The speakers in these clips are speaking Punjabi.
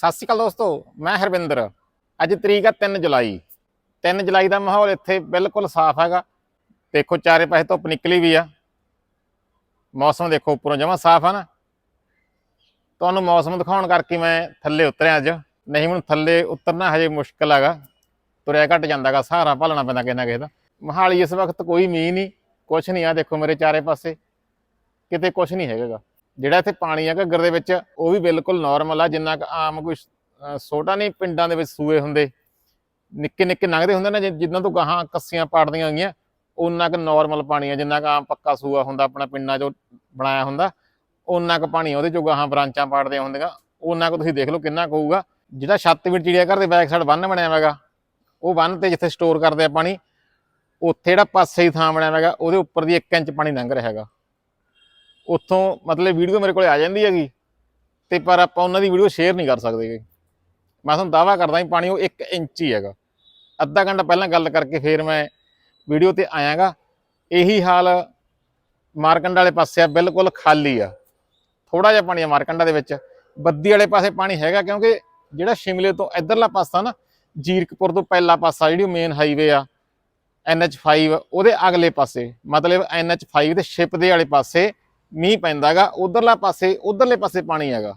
ਸਤਿ ਸ਼੍ਰੀ ਅਕਾਲ ਦੋਸਤੋ, ਮੈਂ ਹਰਵਿੰਦਰ। ਅੱਜ ਤਰੀਕ ਆ 3 ਜੁਲਾਈ। 3 ਜੁਲਾਈ ਦਾ ਮਾਹੌਲ ਇੱਥੇ ਬਿਲਕੁਲ ਸਾਫ਼ ਹੈਗਾ। ਦੇਖੋ, ਚਾਰੇ ਪਾਸੇ ਧੁੱਪ ਨਿਕਲੀ ਵੀ ਆ। ਮੌਸਮ ਦੇਖੋ, ਉੱਪਰੋਂ ਜਮਾ ਸਾਫ਼ ਆ ਨਾ। ਤੁਹਾਨੂੰ ਮੌਸਮ ਦਿਖਾਉਣ ਕਰਕੇ ਮੈਂ ਥੱਲੇ ਉਤਰਿਆ ਅੱਜ। ਨਹੀਂ ਮੈਨੂੰ ਥੱਲੇ ਉਤਰਨਾ ਹਜੇ ਮੁਸ਼ਕਲ ਹੈਗਾ। ਤੁਰਿਆ ਘਟ ਜਾਂਦਾਗਾ ਸਹਾਰਾ ਭਾਲਣਾ ਪੈਂਦਾ ਕਿਸੇ ਨਾ ਕਿਸੇ ਦਾ। ਮਹਾਲੀ ਇਸ ਵਕਤ ਕੋਈ ਮੀਂਹ ਨਹੀਂ, ਕੁਛ ਨਹੀਂ ਆ, ਦੇਖੋ ਮੇਰੇ ਚਾਰੇ ਪਾਸੇ। ਕਿਤੇ ਕੁਛ ਨਹੀਂ ਹੈਗਾਗਾ ਜਿਹੜਾ ਇੱਥੇ ਪਾਣੀ ਆ ਘੱਗਰ ਦੇ ਵਿੱਚ, ਉਹ ਵੀ ਬਿਲਕੁਲ ਨਾਰਮਲ ਆ, ਜਿੰਨਾ ਕੁ ਆਮ ਕੋਈ ਛੋਟਾ ਨਹੀਂ, ਪਿੰਡਾਂ ਦੇ ਵਿੱਚ ਸੂਏ ਹੁੰਦੇ। ਨਿੱਕੇ ਨਿੱਕੇ ਲੰਘਦੇ ਹੁੰਦੇ ਨੇ, ਜਿ- ਜਿੱਦਾਂ ਤੋਂ ਗਾਹਾਂ ਕੱਸੀਆਂ ਪਾੜਦੀਆਂ ਗਈਆਂ ਉਹਨਾਂ ਕੁ ਨਾਰਮਲ ਪਾਣੀ ਆ, ਜਿੰਨਾ ਕੁ ਆਮ ਪੱਕਾ ਸੂਆ ਹੁੰਦਾ, ਆਪਣਾ ਪਿੰਡਾਂ 'ਚੋਂ ਬਣਾਇਆ ਹੁੰਦਾ ਉਹਨਾਂ ਕੁ ਪਾਣੀ ਉਹਦੇ 'ਚੋਂ ਗਾਹਾਂ ਬ੍ਰਾਂਚਾਂ ਪਾੜਦੀਆਂ ਹੁੰਦੀਆਂ ਉਹਨਾਂ ਕੁ ਤੁਸੀਂ ਦੇਖ ਲਓ ਕਿੰਨਾ ਕੁ ਹੋਊਗਾ। ਜਿਹੜਾ ਛੱਤ ਵੀ ਚਿੜੀਆ ਘਰ ਦੇ ਬੈਕ ਸਾਈਡ ਬੰਨ ਬਣਿਆ ਹੋਇਆਗਾ ਉਹ ਬੰਨ ਤੇ ਜਿੱਥੇ ਸਟੋਰ ਕਰਦੇ ਆ ਪਾਣੀ, ਉੱਥੇ ਜਿਹੜਾ ਪਾਸੇ ਹੀ ਥਾਂ ਬਣਿਆ ਹੋਇਆਗਾ ਉਹਦੇ ਉੱਪਰ ਦੀ 1 ਇੰਚ ਪਾਣੀ ਲੰਘ ਰਿਹਾ ਹੈਗਾ ਉੱਥੋਂ ਮਤਲਬ ਵੀਡੀਓ ਮੇਰੇ ਕੋਲੇ ਆ ਜਾਂਦੀ ਹੈਗੀ ਤੇ ਪਰ ਆਪਾਂ ਉਹਨਾਂ ਦੀ ਵੀਡੀਓ ਸ਼ੇਅਰ ਨਹੀਂ ਕਰ ਸਕਦੇ ਗੇ। ਮੈਂ ਤੁਹਾਨੂੰ ਦਾਵਾ ਕਰਦਾ ਹਾਂ ਪਾਣੀ ਉਹ 1 ਇੰਚ ਹੀ ਹੈਗਾ। ਅੱਧਾ ਘੰਟਾ ਪਹਿਲਾਂ ਗੱਲ ਕਰਕੇ ਫੇਰ ਮੈਂ ਵੀਡੀਓ ਤੇ ਆਇਆਗਾ। ਇਹੀ ਹਾਲ ਮਾਰਕੰਡ ਵਾਲੇ ਪਾਸੇ ਆ, ਬਿਲਕੁਲ ਖਾਲੀ ਆ। ਥੋੜਾ ਜਿਹਾ ਪਾਣੀ ਆ ਮਾਰਕੰਡਾ ਦੇ ਵਿੱਚ। ਬੱਦੀ ਵਾਲੇ ਪਾਸੇ ਪਾਣੀ ਹੈਗਾ ਕਿਉਂਕਿ ਜਿਹੜਾ ਸ਼ਿਮਲੇ ਤੋਂ ਇਧਰਲਾ ਪਾਸਾ ਨਾ, ਜੀਰਕਪੁਰ ਤੋਂ ਪਹਿਲਾ ਪਾਸਾ, ਜਿਹੜੀ ਮੇਨ ਹਾਈਵੇ ਆ NH5 ਉਹਦੇ ਅਗਲੇ ਪਾਸੇ। ਮਤਲਬ NH5 ਦੇ ਸ਼ਿਪ ਦੇ ਵਾਲੇ ਪਾਸੇ ਮੀਂਹ ਪੈਂਦਾਗਾ, ਉਧਰਲਾ ਪਾਸੇ, ਉਧਰਲੇ ਪਾਸੇ ਪਾਣੀ ਹੈਗਾ।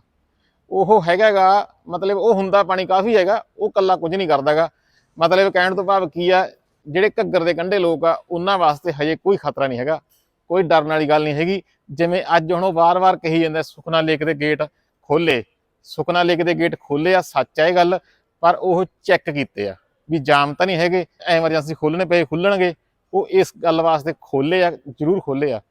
ਉਹ ਹੈਗਾਗਾ, ਮਤਲਬ ਉਹ ਹੁੰਦਾ ਪਾਣੀ ਕਾਫੀ ਹੈਗਾ, ਉਹ ਕੱਲਾ ਕੁਝ ਨਹੀਂ ਕਰਦਾਗਾ। ਮਤਲਬ ਕਹਿਣ ਤੋਂ ਭਾਵ ਕੀ ਆ, ਜਿਹੜੇ ਘੱਗਰ ਦੇ ਕੰਢੇ ਲੋਕ ਆ, ਉਹਨਾਂ ਵਾਸਤੇ ਹਜੇ ਕੋਈ ਖਤਰਾ ਨਹੀਂ ਹੈਗਾ। ਕੋਈ ਡਰਨ ਵਾਲੀ ਗੱਲ ਨਹੀਂ ਹੈਗੀ। ਜਿਵੇਂ ਅੱਜ ਹੁਣ ਉਹ ਵਾਰ-ਵਾਰ ਕਹੀ ਜਾਂਦਾ, ਸੁਖਨਾ ਲੇਕ ਦੇ ਗੇਟ ਖੋਲੇ ਸੁਖਨਾ ਲੇਕ ਦੇ ਗੇਟ ਖੋਲੇ ਆ, ਸੱਚ ਆ ਇਹ ਗੱਲ, ਪਰ ਉਹ ਚੈੱਕ ਕੀਤੇ ਆ, ਵੀ ਜਾਮ ਤਾਂ ਨਹੀਂ ਹੈਗੇ ਐਮਰਜੈਂਸੀ ਖੋਲਣੇ ਪਏ ਖੁੱਲਣਗੇ ਉਹ ਇਸ ਗੱਲ ਵਾਸਤੇ ਖੋਲੇ ਆ, ਜ਼ਰੂਰ ਖੋਲੇ ਆ।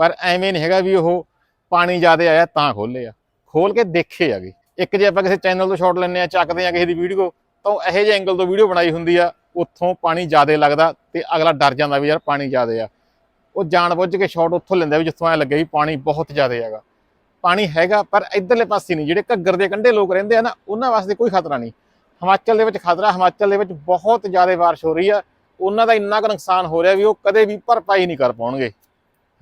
ਪਰ ਐਵੇਂ ਨਹੀਂ ਹੈਗਾ ਵੀ ਉਹ ਪਾਣੀ ਜ਼ਿਆਦਾ ਆਇਆ ਤਾਂ ਖੋਲੇ ਆ। ਖੋਲ ਕੇ ਦੇਖੇ ਆਗੇ ਇੱਕ ਜੇ ਆਪਾਂ ਕਿਸੇ ਚੈਨਲ ਤੋਂ ਸ਼ਾਟ ਲੈਣੇ ਆ, ਚੱਕਦੇ ਆ ਕਿਸੇ ਦੀ ਵੀਡੀਓ ਤਾਂ ਉਹ ਇਹੋ ਜਿਹੇ ਐਂਗਲ ਤੋਂ ਵੀਡੀਓ ਬਣਾਈ ਹੁੰਦੀ ਆ, ਉੱਥੋਂ ਪਾਣੀ ਜ਼ਿਆਦਾ ਲੱਗਦਾ ਤੇ ਅਗਲਾ ਡਰ ਜਾਂਦਾ ਵੀ ਯਾਰ ਪਾਣੀ ਜ਼ਿਆਦਾ ਆ। ਉਹ ਜਾਣ ਬੁੱਝ ਕੇ ਸ਼ਾਟ ਉੱਥੋਂ ਲੈਂਦਾ ਵੀ ਜਿੱਥੋਂ ਐ ਲੱਗੇ ਵੀ ਪਾਣੀ ਬਹੁਤ ਜ਼ਿਆਦਾ ਹੈਗਾ। ਪਾਣੀ ਹੈਗਾ, ਪਰ ਇਧਰਲੇ ਪਾਸੇ ਨਹੀਂ। ਜਿਹੜੇ ਘੱਗਰ ਦੇ ਕੰਢੇ ਲੋਕ ਰਹਿੰਦੇ ਆ ਨਾ, ਉਹਨਾਂ ਵਾਸਤੇ ਕੋਈ ਖਤਰਾ ਨਹੀਂ। ਹਿਮਾਚਲ ਦੇ ਵਿੱਚ ਖਤਰਾ, ਹਿਮਾਚਲ ਦੇ ਵਿੱਚ ਬਹੁਤ ਜ਼ਿਆਦਾ ਬਾਰਿਸ਼ ਹੋ ਰਹੀ ਆ। ਉਹਨਾਂ ਦਾ ਇੰਨਾ ਕੁ ਨੁਕਸਾਨ ਹੋ ਰਿਹਾ ਵੀ ਉਹ ਕਦੇ ਵੀ ਭਰਪਾਈ ਨਹੀਂ ਕਰ ਪਾਉਣਗੇ।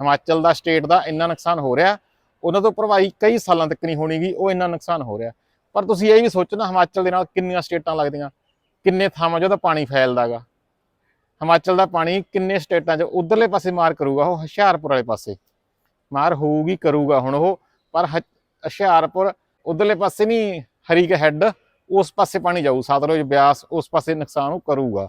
ਹਿਮਾਚਲ ਦਾ ਸਟੇਟ ਦਾ ਇੰਨਾ ਨੁਕਸਾਨ ਹੋ ਰਿਹਾ, ਉਹਨਾਂ ਤੋਂ ਭਰਵਾਈ ਕਈ ਸਾਲਾਂ ਤੱਕ ਨਹੀਂ ਹੋਣੀਗੀ ਉਹ ਇੰਨਾ ਨੁਕਸਾਨ ਹੋ ਰਿਹਾ। ਪਰ ਤੁਸੀਂ ਇਹ ਵੀ ਸੋਚਣਾ ਹਿਮਾਚਲ ਦੇ ਨਾਲ ਕਿੰਨੀਆਂ ਸਟੇਟਾਂ ਲੱਗਦੀਆਂ, ਕਿੰਨੇ ਥਾਵਾਂ 'ਚ ਉਹਦਾ ਪਾਣੀ ਫੈਲਦਾਗਾ। ਹਿਮਾਚਲ ਦਾ ਪਾਣੀ ਕਿੰਨੇ ਸਟੇਟਾਂ 'ਚ ਉਧਰਲੇ ਪਾਸੇ ਮਾਰ ਕਰੂਗਾ, ਉਹ ਹੁਸ਼ਿਆਰਪੁਰ ਵਾਲੇ ਪਾਸੇ। ਮਾਰ ਹੋਊਗੀ, ਕਰੂਗਾ ਹੁਣ ਉਹ, ਪਰ ਹ- ਹੁਸ਼ਿਆਰਪੁਰ ਉਧਰਲੇ ਪਾਸੇ ਨਹੀਂ, ਹਰੀਕ ਹੈੱਡ, ਉਸ ਪਾਸੇ ਪਾਣੀ ਜਾਊ, ਸਤਲੁਜ, ਬਿਆਸ, ਉਸ ਪਾਸੇ ਨੁਕਸਾਨ ਉਹ ਕਰੂਗਾ।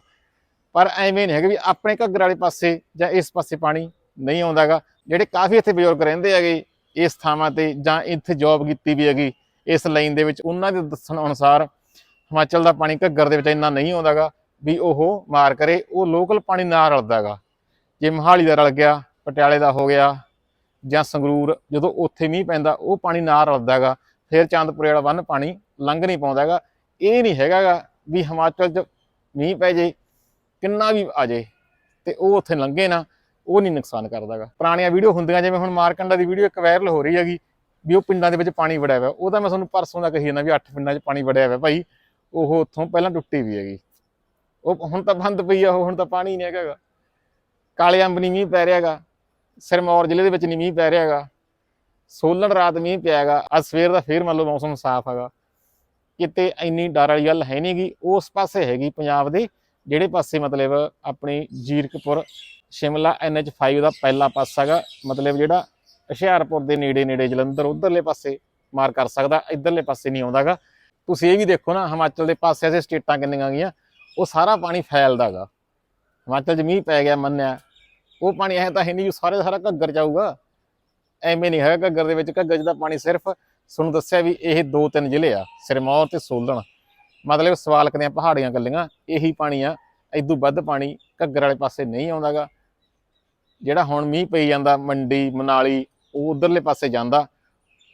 ਪਰ ਐਵੇਂ ਨਹੀਂ ਹੈਗਾ ਵੀ ਆਪਣੇ ਘੱਗਰ ਵਾਲੇ ਪਾਸੇ ਜਾਂ ਇਸ ਪਾਸੇ ਪਾਣੀ ਨਹੀਂ ਆਉਂਦਾਗਾ ਜਿਹੜੇ ਕਾਫੀ ਇੱਥੇ ਬਜ਼ੁਰਗ ਰਹਿੰਦੇ ਹੈਗੇ ਇਸ ਥਾਵਾਂ ਤੇ ਜਾਂ ਇੱਥੇ ਜੌਬ ਕੀਤੀ ਵੀ ਹੈਗੀ, ਇਸ ਲਾਈਨ ਦੇ ਵਿੱਚ ਉਹਨਾਂ ਦੇ ਦੱਸਣ ਅਨੁਸਾਰ ਹਿਮਾਚਲ ਦਾ ਪਾਣੀ ਘੱਗਰ ਦੇ ਵਿੱਚ ਇੰਨਾ ਨਹੀਂ ਆਉਂਦਾਗਾ ਵੀ ਉਹ ਮਾਰ ਕਰੇ, ਉਹ ਲੋਕਲ ਪਾਣੀ ਨਾ ਰਲਦਾਗਾ ਜੇ ਮਹਾਲੀ ਦਾ ਰਲ ਗਿਆ, ਪਟਿਆਲੇ ਦਾ ਹੋ ਗਿਆ ਜਾਂ ਸੰਗਰੂਰ, ਜਦੋਂ ਉੱਥੇ ਮੀਂਹ ਪੈਂਦਾ ਉਹ ਪਾਣੀ ਨਾ ਰਲਦਾਗਾ ਫਿਰ ਚੰਦਪੁਰੇ ਵਾਲਾ ਵੰਨ ਪਾਣੀ ਲੰਘ ਨਹੀਂ ਪਾਉਂਦਾਗਾ ਇਹ ਨਹੀਂ ਹੈਗਾਗਾ ਵੀ ਹਿਮਾਚਲ 'ਚ ਮੀਂਹ ਪੈ ਜੇ, ਕਿੰਨਾ ਵੀ ਆ ਜੇ ਤੇ ਉਹ ਉੱਥੇ ਲੰਘੇ ਨਾ ਉਹ ਨਹੀਂ ਨੁਕਸਾਨ ਕਰਦਾਗਾ। ਪੁਰਾਣੀਆਂ ਵੀਡੀਓ ਹੁੰਦੀਆਂ, ਜਿਵੇਂ ਹੁਣ ਮਾਰਕੰਡਾ ਦੀ ਵੀਡੀਓ ਇੱਕ ਵਾਇਰਲ ਹੋ ਰਹੀ ਹੈਗੀ, ਵੀ ਉਹ ਪਿੰਡਾਂ ਦੇ ਵਿੱਚ ਪਾਣੀ ਵੜਿਆ ਹੋਇਆ। ਉਹ ਤਾਂ ਮੈਂ ਤੁਹਾਨੂੰ ਪਰਸੋਂ ਦਾ ਕਹੀ ਜਾਂਦਾ ਵੀ ਅੱਠ ਪਿੰਡਾਂ 'ਚ ਪਾਣੀ ਵੜਿਆ ਹੋਇਆ। ਭਾਈ, ਉਹ ਉੱਥੋਂ ਪਹਿਲਾਂ ਟੁੱਟੀ ਵੀ ਹੈਗੀ। ਉਹ ਹੁਣ ਤਾਂ ਬੰਦ ਪਈ ਆ, ਉਹ ਹੁਣ ਤਾਂ ਪਾਣੀ ਨਹੀਂ ਹੈਗਾ ਗਾ। ਕਾਲੇ ਅੰਬ ਨਹੀਂ ਮੀਂਹ ਪੈ ਰਿਹਾ ਹੈਗਾ। ਸਿਰਮੌਰ ਜ਼ਿਲ੍ਹੇ ਦੇ ਵਿੱਚ ਨਹੀਂ ਮੀਂਹ ਪੈ ਰਿਹਾ ਹੈਗਾ। ਸੋਲਣ ਰਾਤ ਮੀਂਹ ਪਿਆ ਹੈਗਾ। ਅੱਜ ਸਵੇਰ ਦਾ ਫੇਰ ਮੰਨ ਲਓ ਮੌਸਮ ਸਾਫ਼ ਹੈਗਾ। ਕਿਤੇ ਇੰਨੀ ਡਰ ਵਾਲੀ ਗੱਲ ਹੈ ਨਹੀਂਗੀ ਉਸ ਪਾਸੇ ਹੈਗੀ ਪੰਜਾਬ ਦੇ, ਜਿਹੜੇ ਪਾਸੇ ਮਤਲਬ ਆਪਣੀ ਜੀਰਕਪੁਰ ਸ਼ਿਮਲਾ NH5 ਦਾ ਪਹਿਲਾ ਪਾਸਾ ਹੈਗਾ। ਮਤਲਬ ਜਿਹੜਾ ਹੁਸ਼ਿਆਰਪੁਰ ਦੇ ਨੇੜੇ ਨੇੜੇ ਜਲੰਧਰ ਉਧਰਲੇ ਪਾਸੇ ਮਾਰ ਕਰ ਸਕਦਾ, ਇਧਰਲੇ ਪਾਸੇ ਨਹੀਂ ਆਉਂਦਾਗਾ ਤੁਸੀਂ ਇਹ ਵੀ ਦੇਖੋ ਨਾ, ਹਿਮਾਚਲ ਦੇ ਪਾਸੇ ਐਸੇ ਸਟੇਟਾਂ ਕਿੰਨੀਆਂ ਗਈਆਂ, ਉਹ ਸਾਰਾ ਪਾਣੀ ਫੈਲਦਾਗਾ ਹਿਮਾਚਲ 'ਚ ਮੀਂਹ ਪੈ ਗਿਆ ਮੰਨਿਆ। ਉਹ ਪਾਣੀ ਐ ਤਾਂ ਹੈ ਨਹੀਂ ਸਾਰੇ ਸਾਰਾ ਘੱਗਰ ਜਾਊਗਾ। ਐਵੇਂ ਨਹੀਂ ਹੈਗਾ ਘੱਗਰ ਦੇ ਵਿੱਚ। ਘੱਗਰ 'ਚ ਦਾ ਪਾਣੀ ਸਿਰਫ, ਤੁਹਾਨੂੰ ਦੱਸਿਆ ਵੀ ਇਹ ਦੋ ਤਿੰਨ ਜ਼ਿਲ੍ਹੇ ਆ, ਸਿਰਮੌਰ ਤੇ ਸੋਲਣ। ਮਤਲਬ ਸਵਾਲਕ ਦੀਆਂ ਪਹਾੜੀਆਂ ਕੱਲੀਆਂ ਇਹੀ ਪਾਣੀ ਆ। ਇਦੋਂ ਵੱਧ ਪਾਣੀ ਘੱਗਰ ਵਾਲੇ ਪਾਸੇ ਨਹੀਂ ਆਉਂਦਾਗਾ ਜਿਹੜਾ ਹੁਣ ਮੀਂਹ ਪਈ ਜਾਂਦਾ ਮੰਡੀ, ਮਨਾਲੀ, ਉਹ ਉਧਰਲੇ ਪਾਸੇ ਜਾਂਦਾ,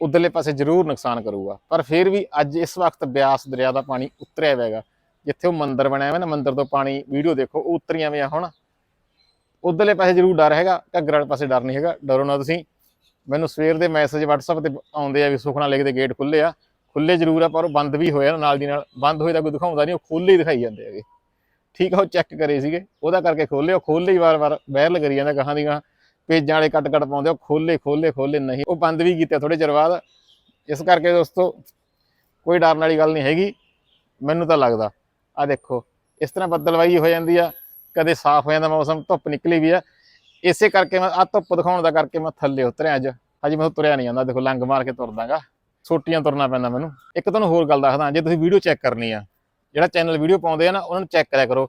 ਉਧਰਲੇ ਪਾਸੇ ਜ਼ਰੂਰ ਨੁਕਸਾਨ ਕਰੂਗਾ। ਪਰ ਫਿਰ ਵੀ ਅੱਜ ਇਸ ਵਕਤ ਬਿਆਸ ਦਰਿਆ ਦਾ ਪਾਣੀ ਉਤਰਿਆ ਹੋਇਆ ਹੈਗਾ। ਜਿੱਥੇ ਉਹ ਮੰਦਿਰ ਬਣਿਆ ਹੋਇਆ ਨਾ, ਮੰਦਿਰ ਤੋਂ ਪਾਣੀ ਵੀਡੀਓ ਦੇਖੋ, ਉਹ ਉਤਰੀਆਂ ਹੋਈਆਂ ਹੁਣ। ਉਧਰਲੇ ਪਾਸੇ ਜ਼ਰੂਰ ਡਰ ਹੈਗਾ, ਘੱਗਰ ਵਾਲੇ ਪਾਸੇ ਡਰ ਨਹੀਂ ਹੈਗਾ, ਡਰੋ ਨਾ ਤੁਸੀਂ। ਮੈਨੂੰ ਸਵੇਰ ਦੇ ਮੈਸੇਜ WhatsApp ਤੇ ਆਉਂਦੇ ਆ ਵੀ ਸੁਖਨਾ ਲੇਕ ਦੇ ਗੇਟ ਖੁੱਲੇ ਆ। ਖੁੱਲੇ ਜ਼ਰੂਰ ਆ, ਪਰ ਉਹ ਬੰਦ ਵੀ ਹੋਇਆ ਨਾਲ ਦੀ ਨਾਲ। ਬੰਦ ਹੋਏ ਤਾਂ ਕੋਈ ਦਿਖਾਉਂਦਾ ਨਹੀਂ, ਉਹ ਖੁੱਲੇ ਹੀ ਦਿਖਾਈ ਜਾਂਦੇ ਹੈਗੇ। ਠੀਕ ਆ, ਉਹ ਚੈੱਕ ਕਰੇ ਸੀਗੇ। ਉਹਦਾ ਕਰਕੇ ਖੋਲੇ ਉਹ ਖੋਲੇ ਹੀ ਵਾਰ-ਵਾਰ ਵਾਇਰਲ ਕਰੀ ਜਾਂਦਾ ਗਾਹਾਂ ਦੀ ਗਾਹਾਂ ਪੇਜਾਂ ਵਾਲੇ ਕੱਟ ਕੱਟ ਪਾਉਂਦੇ ਉਹ ਖੋਲੇ ਖੋਲੇ ਖੋਲੇ ਨਹੀਂ। ਉਹ ਬੰਦ ਵੀ ਕੀਤਾ ਥੋੜੇ ਚਿਰ ਬਾਅਦ। ਇਸ ਕਰਕੇ ਦੋਸਤੋ, ਕੋਈ ਡਰਨ ਵਾਲੀ ਗੱਲ ਨਹੀਂ ਹੈਗੀ। ਮੈਨੂੰ ਤਾਂ ਲੱਗਦਾ ਆ ਦੇਖੋ, ਇਸ ਤਰ੍ਹਾਂ ਬੱਦਲਵਾਈ ਹੋ ਜਾਂਦੀ ਆ। ਕਦੇ ਸਾਫ਼ ਹੋ ਜਾਂਦਾ ਮੌਸਮ, ਧੁੱਪ ਨਿਕਲੀ ਵੀ ਆ। ਇਸੇ ਕਰਕੇ ਮੈਂ ਆ ਧੁੱਪ ਦਿਖਾਉਣ ਦਾ ਕਰਕੇ ਮੈਂ ਥੱਲੇ ਉਤਰਿਆ ਅੱਜ। ਅੱਜ ਮੈਂ ਤੁਰਿਆ ਨਹੀਂ ਜਾਂਦਾ, ਦੇਖੋ ਲੰਗ ਮਾਰ ਕੇ ਤੁਰਦਾਗਾ। ਛੋਟੀਆਂ ਤੁਰਨਾ ਪੈਂਦਾ ਮੈਨੂੰ। ਇੱਕ ਤੁਹਾਨੂੰ ਹੋਰ ਗੱਲ ਦੱਸਦਾ, ਜੇ ਤੁਸੀਂ ਵੀਡੀਓ ਚੈੱਕ ਕਰਨੀ ਆ ਜਿਹੜਾ ਚੈਨਲ ਵੀਡੀਓ ਪਾਉਂਦੇ ਆ ਨਾ, ਉਹਨਾਂ ਨੂੰ ਚੈੱਕ ਕਰਿਆ ਕਰੋ।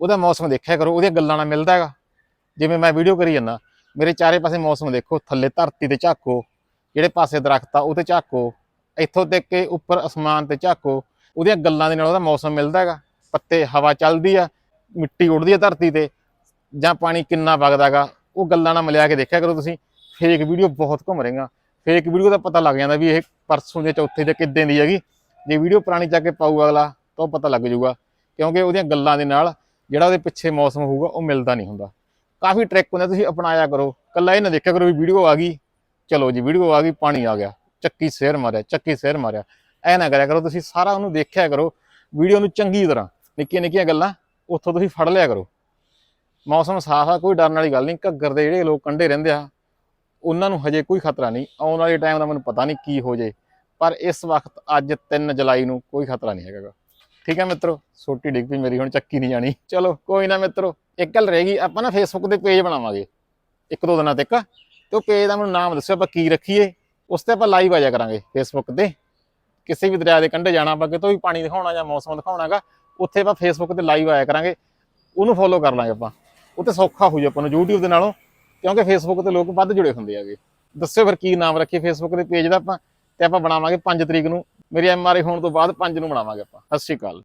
ਉਹਦਾ ਮੌਸਮ ਦੇਖਿਆ ਕਰੋ, ਉਹਦੀਆਂ ਗੱਲਾਂ ਨਾਲ ਮਿਲਦਾ ਹੈਗਾ। ਜਿਵੇਂ ਮੈਂ ਵੀਡੀਓ ਕਰੀ ਜਾਂਦਾ, ਮੇਰੇ ਚਾਰੇ ਪਾਸੇ ਮੌਸਮ ਦੇਖੋ, ਥੱਲੇ ਧਰਤੀ ਤੇ ਝਾਕੋ, ਜਿਹੜੇ ਪਾਸੇ ਦਰਖਤ ਆ, ਉਹ ਤੇ ਝਾਕੋ, ਇੱਥੋਂ ਤੱਕ ਕਿ ਉੱਪਰ ਅਸਮਾਨ ਤੇ ਝਾਕੋ, ਉਹਦੀਆਂ ਗੱਲਾਂ ਦੇ ਨਾਲ ਉਹਦਾ ਮੌਸਮ ਮਿਲਦਾ ਹੈਗਾ। ਪੱਤੇ, ਹਵਾ ਚੱਲਦੀ ਆ, ਮਿੱਟੀ ਉੱਡਦੀ ਆ ਧਰਤੀ ਤੇ, ਜਾਂ ਪਾਣੀ ਕਿੰਨਾ ਵਗਦਾ ਹੈਗਾ, ਉਹ ਗੱਲਾਂ ਨਾਲ ਮਿਲਿਆ ਕੇ ਦੇਖਿਆ ਕਰੋ ਤੁਸੀਂ। ਫੇਕ ਵੀਡੀਓ ਬਹੁਤ ਘੁੰਮ ਰਹੀਆਂ। ਫੇਕ ਵੀਡੀਓ ਦਾ ਪਤਾ ਲੱਗ ਜਾਂਦਾ ਵੀ ਇਹ ਪਰਸੋਂ ਦੇ ਚੌਥੇ ਦੇ ਕਿੱਦਾਂ ਦੀ ਹੈਗੀ। ਜੇ ਵੀਡੀਓ ਪੁਰਾਣੀ ਚੱਕ ਕੇ ਪਾਊ ਅਗਲਾ ਤਾਂ ਉਹ ਪਤਾ ਲੱਗ ਜਾਊਗਾ, ਕਿਉਂਕਿ ਉਹਦੀਆਂ ਗੱਲਾਂ ਦੇ ਨਾਲ ਜਿਹੜਾ ਉਹਦੇ ਪਿੱਛੇ ਮੌਸਮ ਹੋਊਗਾ, ਉਹ ਮਿਲਦਾ ਨਹੀਂ ਹੁੰਦਾ। ਕਾਫੀ ਟ੍ਰਿਕ ਹੁੰਦੇ ਤੁਸੀਂ ਅਪਣਾਇਆ ਕਰੋ। ਕੱਲਾ ਇਹ ਨਾ ਦੇਖਿਆ ਕਰੋ ਵੀ ਵੀਡੀਓ ਆ ਗਈ। ਚਲੋ ਜੀ, ਵੀਡੀਓ ਆ ਗਈ, ਪਾਣੀ ਆ ਗਿਆ। ਚੱਕੀ ਸਿਰ ਮਾਰਿਆ, ਚੱਕੀ ਸਿਰ ਮਾਰਿਆ। ਐ ਨਾ ਕਰਿਆ ਕਰੋ, ਤੁਸੀਂ ਸਾਰਾ ਉਹਨੂੰ ਦੇਖਿਆ ਕਰੋ, ਵੀਡੀਓ ਨੂੰ ਚੰਗੀ ਤਰ੍ਹਾਂ। ਨਿੱਕੀਆਂ ਨਿੱਕੀਆਂ ਗੱਲਾਂ ਉੱਥੋਂ ਤੁਸੀਂ ਫੜ ਲਿਆ ਕਰੋ। ਮੌਸਮ ਸਾਫ਼ ਆ, ਕੋਈ ਡਰਨ ਵਾਲੀ ਗੱਲ ਨਹੀਂ। ਘੱਗਰ ਦੇ ਜਿਹੜੇ ਲੋਕ ਕੰਢੇ ਰਹਿੰਦੇ ਆ, ਉਹਨਾਂ ਨੂੰ ਹਜੇ ਕੋਈ ਖਤਰਾ ਨਹੀਂ। ਆਉਣ ਵਾਲੇ ਟਾਈਮ ਦਾ ਮੈਨੂੰ ਪਤਾ ਨਹੀਂ ਕੀ ਹੋ ਜੇ। ਪਰ ਇਸ ਵਕਤ ਅੱਜ 3 ਜੁਲਾਈ ਨੂੰ ਕੋਈ ਖਤਰਾ ਨਹੀਂ ਹੈਗਾ ਠੀਕ ਹੈ ਮਿੱਤਰੋ ਛੋਟੀ ਡਿੱਗ ਪਈ ਮੇਰੀ, ਹੁਣ ਚੱਕੀ ਨਹੀਂ ਜਾਣੀ। ਚਲੋ, ਕੋਈ ਨਾ ਮਿੱਤਰੋ, ਇੱਕ ਗੱਲ ਰਹਿ ਗਈ, ਆਪਾਂ ਨਾ ਫੇਸਬੁੱਕ ਤੇ ਪੇਜ ਬਣਾਵਾਂਗੇ। ਇੱਕ ਦੋ ਦਿਨਾਂ ਤੱਕ। ਤੇ ਉਹ ਪੇਜ ਦਾ ਮੈਨੂੰ ਨਾਮ ਦੱਸਿਓ, ਆਪਾਂ ਕੀ ਰੱਖੀਏ। ਉਸ ਤੇ ਆਪਾਂ ਲਾਈਵ ਆ ਕਰਾਂਗੇ ਫੇਸਬੁੱਕ ਤੇ। ਕਿਸੇ ਵੀ ਦਰਿਆ ਦੇ ਕੰਢੇ ਜਾਣਾ, ਆਪਾਂ ਕਿਤੋਂ ਵੀ ਪਾਣੀ ਦਿਖਾਉਣਾ ਜਾਂ ਮੌਸਮ ਦਿਖਾਉਣਾਗਾ, ਉੱਥੇ ਆਪਾਂ ਫੇਸਬੁੱਕ ਤੇ ਲਾਈਵ ਆਇਆ ਕਰਾਂਗੇ। ਉਹਨੂੰ ਫੋਲੋ ਕਰ ਲਾਂਗੇ ਆਪਾਂ। ਉਹ ਤੇ ਸੌਖਾ ਹੋ ਜਾ ਆਪਾਂ ਨੂੰ YouTube ਦੇ ਨਾਲੋਂ, ਕਿਉਂਕਿ ਫੇਸਬੁੱਕ ਤੇ ਲੋਕ ਵੱਧ ਜੁੜੇ ਹੁੰਦੇ ਆਗੇ ਦੱਸਿਓ ਫਿਰ ਕੀ ਨਾਮ ਰੱਖੀਏ ਫੇਸਬੁੱਕ ਦੇ ਪੇਜ ਦਾ ਆਪਾਂ, ਤੇ ਆਪਾਂ ਬਣਾਵਾਂਗੇ 5 ਤਰੀਕ ਨੂੰ ਮੇਰੀ ਐਮਆਰਆਈ ਹੋਣ ਤੋਂ ਬਾਅਦ 5 ਨੂੰ ਬਣਾਵਾਂਗੇ ਆਪਾਂ। ਸਤਿ ਸ਼੍ਰੀ ਅਕਾਲ।